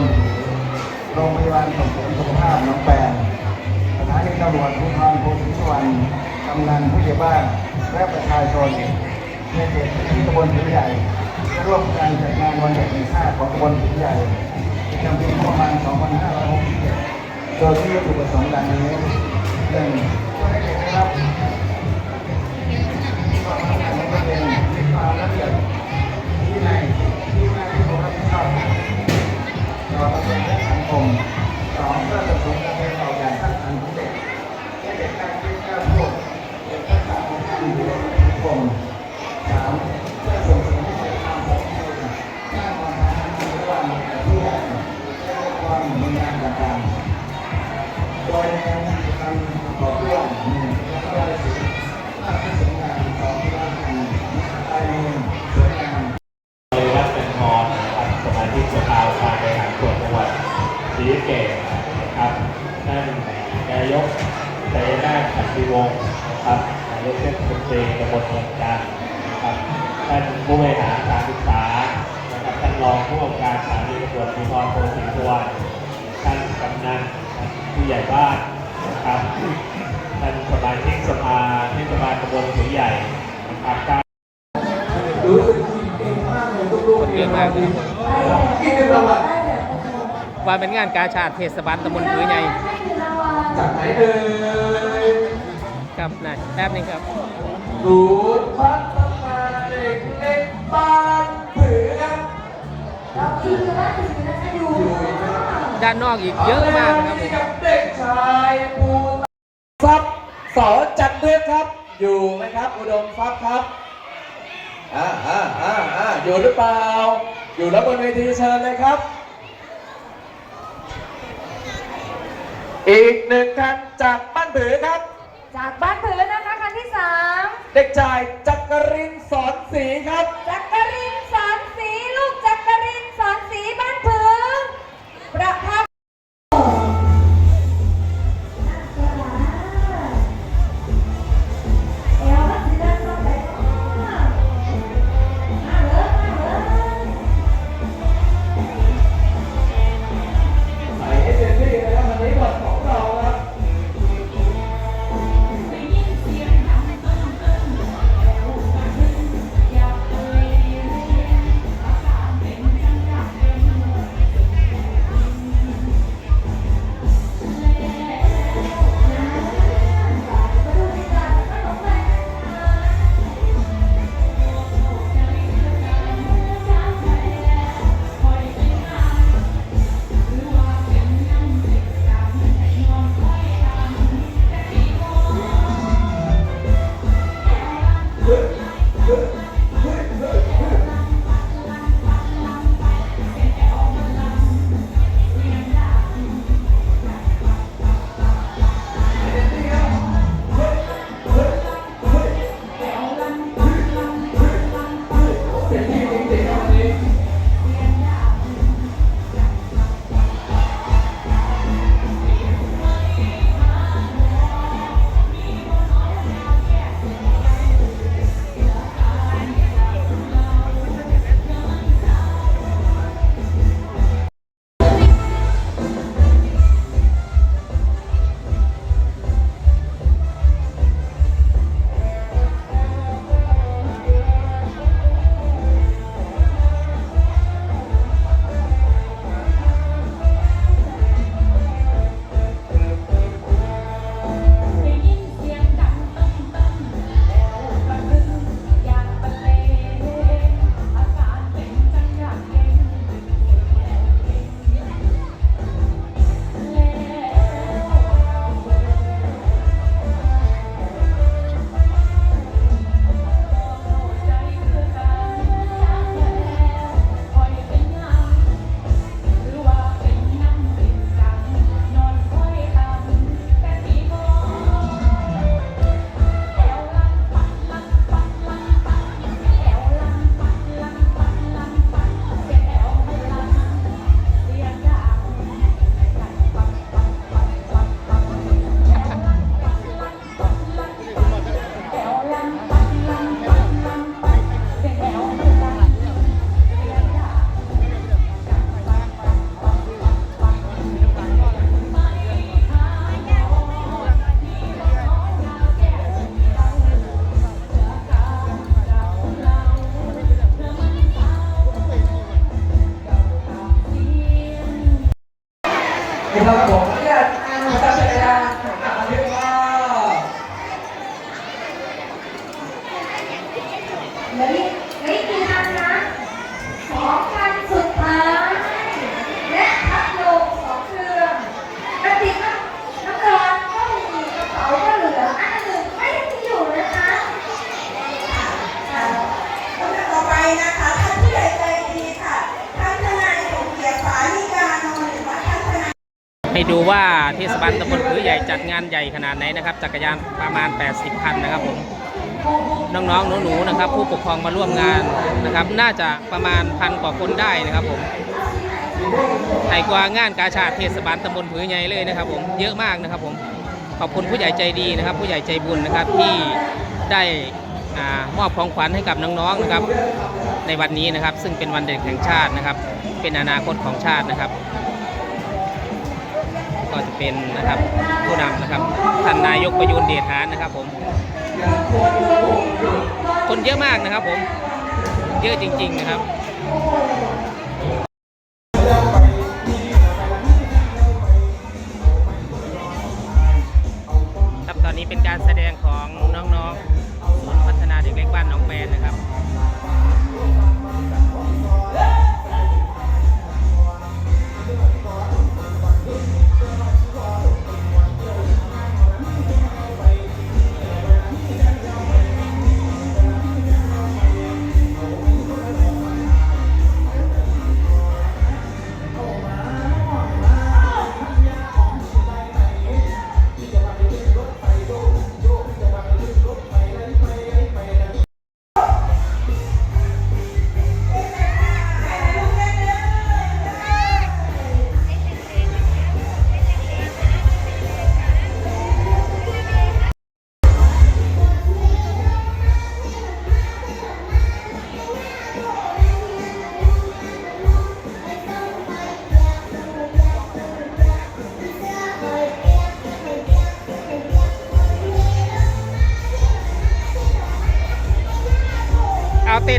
ลโรงพยาบาลส่งเสริมสุขภาพหนองแปงสถานีตำรวจภูธรโพธิสุวรรณกำนันผู้ใหญ่บ้านและประชาชนในเขตที่ตำบลผือใหญ่ร่วมกันจัดงานวันเด็กแห่งชาติของตำบลผือใหญ่ประจำปีงบประมาณ 2567โดยที่วัตถุประสงค์ดังนี้หนึ่งช่วยให้เด็กได้รับความรู้ความเป็นความละเอียดที่ใน ต่อประชาชนและสังคมสองเพื่อส่งเสริม กษนะครับท่านนายกชัยนาถขันติวงศ์นะครับนายกเทศมนตรีตำบลเมืองจันทร์นะครับท่านผู้บริหารการศึกษานะครับท่านรองผู้กำกับการสถานีตำรวจภูธรโพธิ์ศรีสุวรรณท่านกำนันผู้ใหญ่บ้านนะครับท่านสมาชิกสภาเทศบาลตำบลผือใหญ่นะครับการรู้สึกเก่งมากเลยลูกๆเก่งมากเลยกินประวัติ ว่าเป็นงานกาชาติเทศบาลตำบลผือใหญ่จากไหนเอ่ยครับนะแป๊บหนึงครับศูนย์พัฒนาเด็กเล็กบ้านผือครับเราคือว่าถึงจะอยู่ด้านนอกอีกเยอะมากครับกับเด็กชายภูทรัพย์สอจันเทพครับ อยู่ไหมครับ อุดมทรัพย์ครับอ่าอ่าอ่าอ่าอยู่หรือเปล่า อยู่แล้วบนเวทีเชิญเลยครับ อีกหนึ่งท่านจากบ้านผือครับ จากบ้านผืนนะคะคันที่สามเด็กชายจักรินทร์สอนศรีครับจั ว่าเทศบาลตำบลผือใหญ่จัดงานใหญ่ขนาดไหนนะครับ จักรยานประมาณ 80 คันนะครับผมน้องๆหนูๆนะครับ ผู้ปกครองมาร่วมงานนะครับ น่าจะประมาณพันกว่าคนได้นะครับผมใหญ่กว่างานกาชาติเทศบาลตำบลผือใหญ่เลยนะครับ ผมเยอะมากนะครับผมขอบคุณผู้ใหญ่ใจดีนะครับ ผู้ใหญ่ใจบุญนะครับที่ได้มอบของขวัญให้กับน้องๆนะครับ ในวันนี้นะครับ ซึ่งเป็นวันเด็กแห่งชาตินะครับ เป็นอนาคตของชาตินะครับ ก็จะเป็นนะครับผู้นำนะครับท่านนายกประยุนเดชานนะครับผม คนเยอะมากนะครับผม เยอะจริง ๆนะครับครับตอนนี้เป็นการแสดงของน้องๆศูนย์พัฒนาเด็กเล็กบ้านหนองแปนนะครับ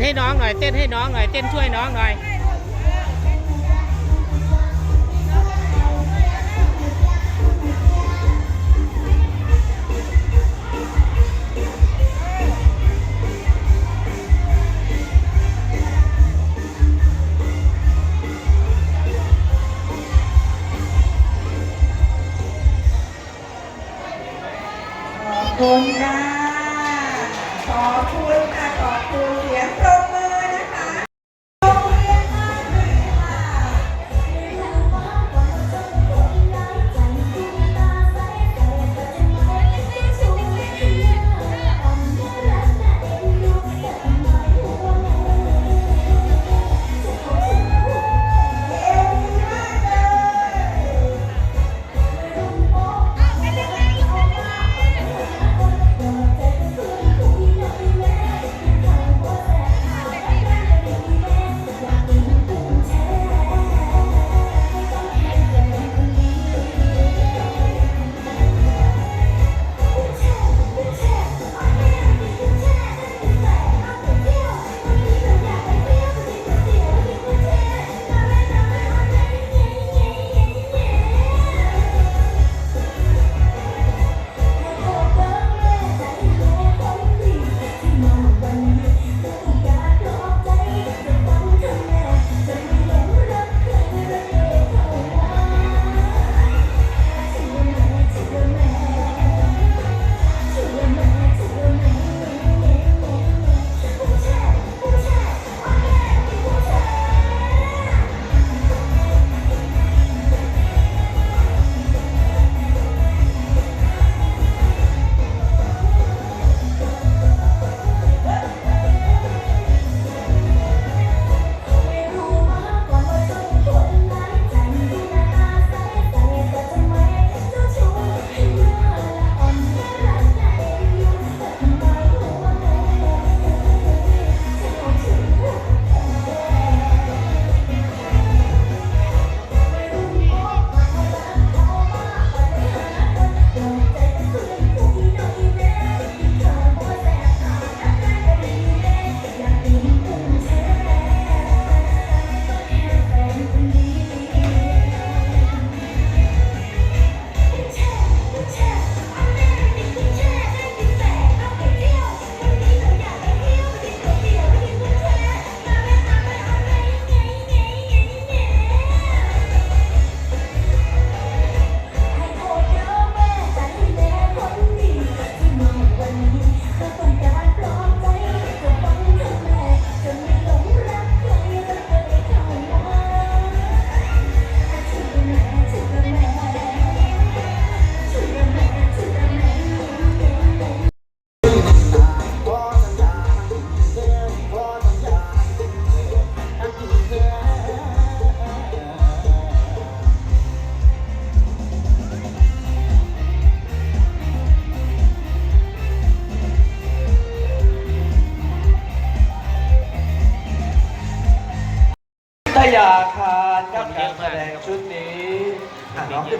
นให้น้องหน่อย เต้นให้น้องหน่อย เต้นช่วยน้องหน่อย ขอบคุณค่ะขอบคุณ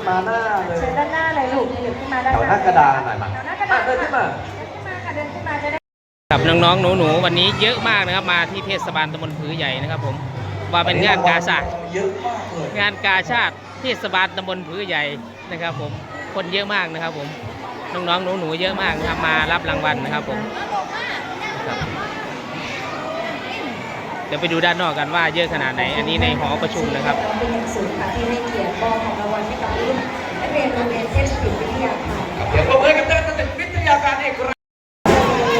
น้องขึ้นมาหน้าเลยเชิญด้านหน้าเลยลูกเดินขึ้นมาด้านแถวหน้ากระดานหน่อยมาแถวหน้ากระดานอะเดินขึ้นมาเดินขึ้นมาค่ะเดินขึ้นมาจะได้กับน้องๆหนูๆวันนี้เยอะมากนะครับมาที่เทศบาลตำบลผือใหญ่นะครับ ผมว่าเป็นงานกาชาติเยอะมากเลยงานกาชาติเทศบาลตำบลผือใหญ่นะครับ ผมคนเยอะมากนะครับ ผมน้องๆหนูๆเยอะมากนะครับมารับรางวัลนะครับ ผมครับเดี๋ยวไปดูด้านนอกกันว่าเยอะขนาดไหน อันนี้ในหอประชุมนะครับเราเป็ นอย่างสูงค่ะที่ให้เกียรติมอบของรางวัลให้กับรุ่นนักเรียนโรงเรียนเทศบาลวิทยาค่ะเดี๋ยวผมให้กับท่านสวิทยาการเอกรัฐ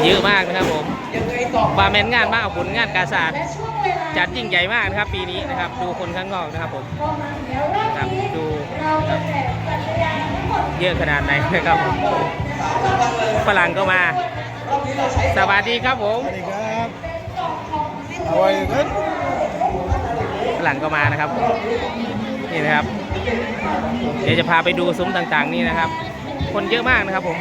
เยอะมากนะครับผมยังไงต่อว่าแมนงานมากเอาผลงานกาชาติและช่วงเวลาจัดยิ่งใหญ่มากนะครับ ปีนี้นะครับ ดูคนข้างนอกนะครับผมก็มาถึงแล้วรอบครับนี้ดูเราจะแจกจักรยานทั้งหมดเยอะขนาดไหนนะครับผมฝรั่งก็มา สวัสดีครับผมสวัสดีครับเอาไว้กันฝรั่งก็มานะครับ นี่นะครับ เดี๋ยวจะพาไปดูซุ้มต่างๆ นี่นะครับ คนเยอะมากนะครับผม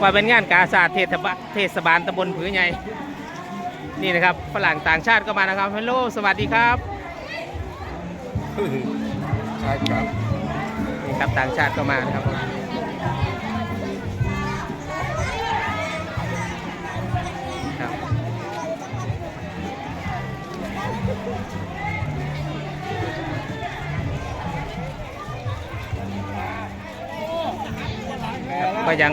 ว่าเป็นงานกาศาสตร์เทศบาลเทศบาลตำบลผือใหญ่นี่นะครับฝรั่งต่างชาติก็มานะครับฮัลโหลสวัสดีครับใช่ครับนี่ครับต่างชาติก็มานะครับผมครับ ยัง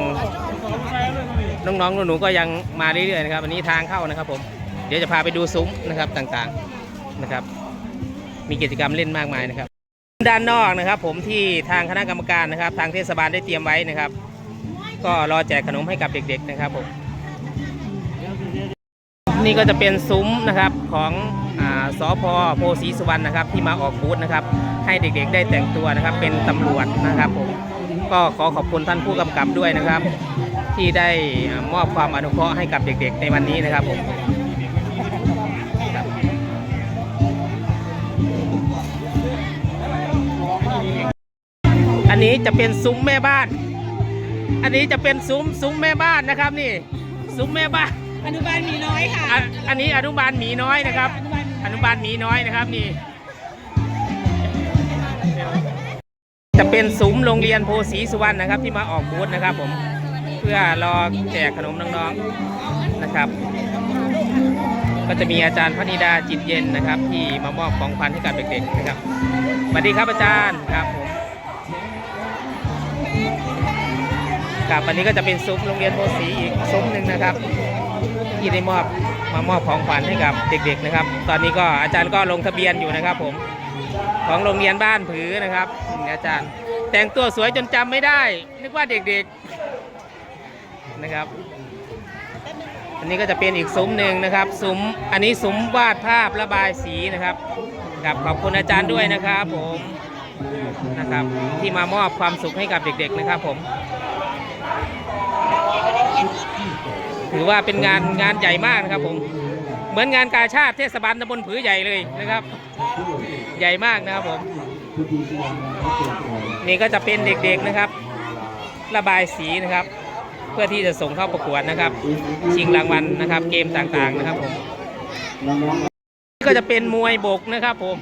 น้องๆหนูๆก็ยังมาเรื่อยๆนะครับอันนี้ทางเข้านะครับผมเดี๋ยวจะพาไปดูซุ้มนะครับต่างๆนะครับ มีกิจกรรมเล่นมากมายนะครับ ด้านนอกนะครับ ผมที่ทางคณะกรรมการนะครับ ทางเทศบาลได้เตรียมไว้นะครับ ก็รอแจกขนมให้กับเด็ก ๆ นะครับผมนี่ก็จะเป็นซุ้มนะครับของอาสพโพสีสุวรรณนะครับ ที่มาออกบูธนะครับ ให้เด็กๆได้แต่งตัวนะครับ เป็นตำรวจนะครับผม ก็ขอขอบคุณท่านผู้กำกับด้วยนะครับ ที่ได้อ่ามอบความอนุเคราะห์ให้กับเด็กๆ ในวันนี้นะครับผมอันนี้จะเป็นซุ้มแม่บ้าน อันนี้จะเป็นซุ้มซุ้มแม่บ้านนะครับนี่ ซุ้มแม่บ้าน อนุบาลมีน้อยค่ะอะ อันนี้อนุบาลหมีน้อยนะครับ อนุบาลหมีน้อยนะครับนี่ จะเป็นซุ้มโรงเรียนโพสีสุวรรณนะครับ ที่มาออกบูธนะครับ ผมเพื่อรอแจกขนมน้องๆนะครับ ก็จะมีอาจารย์พนิดาจิตเย็นนะครับ ที่มามอบของขวัญให้กับเด็กๆนะครับสวัสดีครับอาจารย์ครับผมครับวันนี้ก็จะเป็นซุ้มโรงเรียนโพสีอีกซุ้มหนึ่งนะครับที่ได้มอบมามอบของขวัญให้กับเด็ก ๆ นะครับ ตอนนี้ก็อาจารย์ก็ลงทะเบียนอยู่นะครับ ผม ของโรงเรียนบ้านผือนะครับอาจารย์ แต่งตัวสวยจนจำไม่ได้ นึกว่าเด็กๆนะครับ อันนี้ก็จะเป็นอีกซุ้มหนึ่งนะครับซุ้มอันนี้ซุ้มวาดภาพระบายสีนะครับกับขอบคุณอาจารย์ด้วยนะครับผมนะครับที่มามอบความสุขให้กับเด็ก ๆนะครับผม ถือว่าเป็นงานงานใหญ่มากนะครับผม เหมือนงานกาชาติเทศบาลตำบลผือใหญ่เลยนะครับ ใหญ่มากนะครับผม นี่ก็จะเป็นเด็กๆนะครับ ระบายสีนะครับ เพื่อที่จะส่งเข้าประกวดนะครับ ชิงรางวัลนะครับ เกมต่างๆนะครับผมก็จะเป็นมวยบกนะครับผม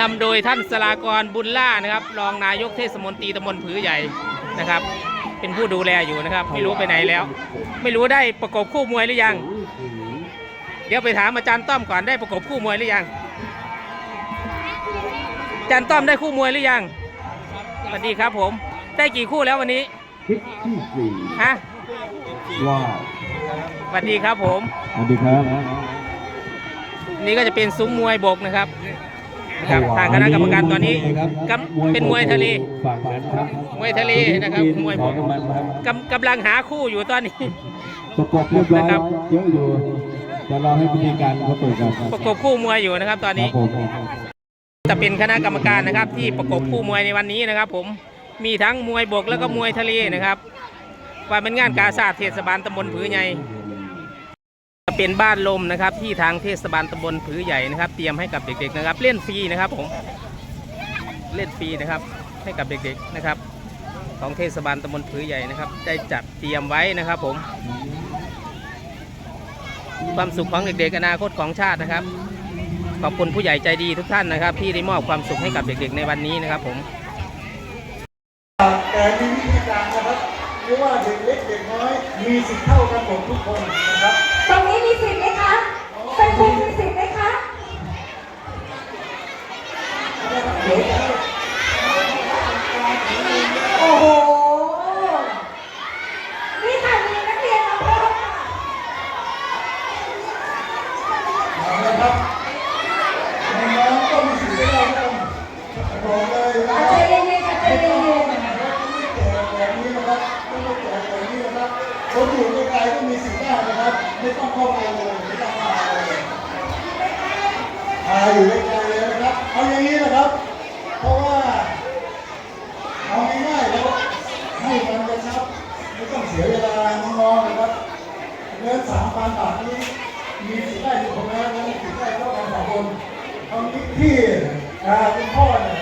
นำโดยท่านสลากรบุญล่านะครับ รองนายกเทศมนตรีตำบลผือใหญ่นะครับ เป็นผู้ดูแลอยู่นะครับ ไม่รู้ไปไหนแล้ว ไม่รู้ได้ประกบคู่มวยหรือยัง เดี๋ยวไปถามอาจารย์ต้อมก่อนได้ประกบคู่มวยหรือยัง จารย์ต้อมได้คู่มวยหรือยังสวัสดีครับผม ได้กี่คู่แล้ววันนี้คลิปที่สี่ฮะว้าวสวัสดีครับผม สวัสดีครับนี่ก็จะเป็นซุ้มมวยบกนะครับนะครับทางคณะกรรมการตอนนี้กำเป็นมวยทะเลฝากนั้นครับมวยทะเลนะครับมวยบกของมันครับกำกำลังหาคู่อยู่ตอนนี้ประกอบเรียบร้อยนะครับเยอะอยู่จะรอให้พิธีการเขาเปิดกันประกบคู่มวยอยู่นะครับตอนครันี้บผม จะเป็นคณะกรรมการนะครับ ที่ประกบคู่มวยในวันนี้นะครับ ผมมีทั้งมวยบกแล้วก็มวยทะเลนะครับว่าเป็นงานกาชาติเทศบาลตำบลผือใหญ่จะเป็นบ้านลมนะครับ ที่ทางเทศบาลตำบลผือใหญ่นะครับ เตรียมให้กับเด็กๆนะครับ เล่นฟรีนะครับผมเล่นฟรีนะครับ ให้กับเด็กๆนะครับ ของเทศบาลตำบลผือใหญ่นะครับ ได้จัดเตรียมไว้นะครับ ผม ความสุขของเด็กๆอนาคตของชาตินะครับ ขอบคุณผู้ใหญ่ใจดีทุกท่านนะครับ ที่ได้มอบความสุขให้กับเด็กๆในวันนี้นะครับผมแต่มีวิธีการนะครับเพราะว่าเด็กเล็กเด็กน้อยมีสิทธิ์เท่ากันหมดทุกคนนะครับ ตรงนี้มีสิทธิ์ไหมคะ เป็นครูมีสิทธิ์ไหมคะ โอ้โห นี่ค่ะมีนักเรียนมาเพิ่มค่ะ นะครับน้องๆก็มีสิทธิ์ได้รับบอกเลยนะ ใจเย็นๆค่ะใจเย็น แบบนี้นะครับไม่ต้องแจกแบบนี้นะครับคนอยู่ไกลๆก็มีสิทธิ์ได้นะครับ ไม่ต้องเข้าไปเลยไม่ต้องมาเลยอาอยู่ไกลๆเลยนะครับ เอาอย่างนี้นะครับ เพราะว่าเอาง่ายๆแล้วให้มันกระชับไม่ต้องเสียเวลาน้องๆนะครับเงินสามพันบาทนี้มีสิทธิ์ได้ทุกคนนะมีสิทธิ์ได้เท่ากันสองคนเอางี้พี่อ่าคุณพ่อเนี่ย